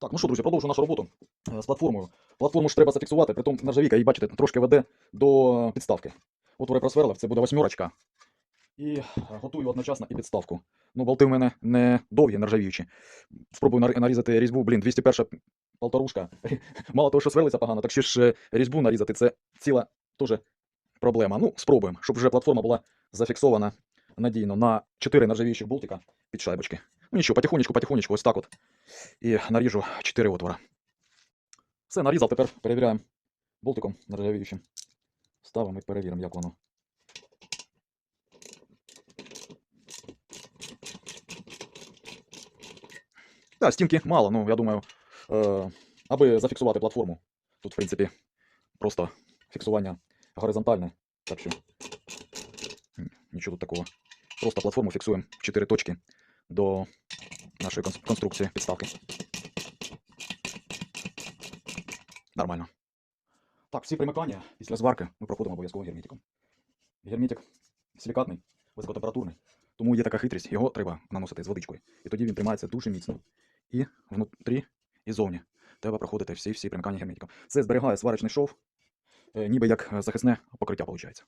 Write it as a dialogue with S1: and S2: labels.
S1: Так, ну що, друзі, продовжую нашу роботу е, з платформою. Платформу ж треба зафіксувати, притом нержавійка, і бачите, трошки веде до підставки. Отвори просверлив, це буде восьмерочка. І е, готую одночасно і підставку. Ну, болти в мене не довгі, нержавіючі. Спробую нарізати різьбу, блін, 201 полторушка. Мало того, що сверлиться погано, так ще ж е, різьбу нарізати, це ціла теж проблема. Ну, спробуємо, щоб вже платформа була зафіксована надійно на 4 нержавіючих болтика під шайбочки. Ну нічого, потихонечку, потихонечку, ось так от. І наріжу 4 отвора. Все, нарізав, тепер перевіряємо болтиком нержавіючим. Ставимо і перевіримо, як воно. Так, стінки мало, ну я думаю, е, аби зафіксувати платформу. Тут, в принципі, просто фіксування горизонтальне. Так що нічого тут такого. Просто платформу фіксуємо в 4 точки до нашої конс- конструкції підставки. Нормально. Так, всі примикання після зварки ми проходимо обов'язково герметиком. Герметик силікатний, високотемпературний, тому є така хитрість, його треба наносити з водичкою. І тоді він тримається дуже міцно. І внутрі, і зовні. Треба проходити всі-всі примикання герметиком. Це зберігає сварочний шов, е, ніби як е, захисне покриття, виходить.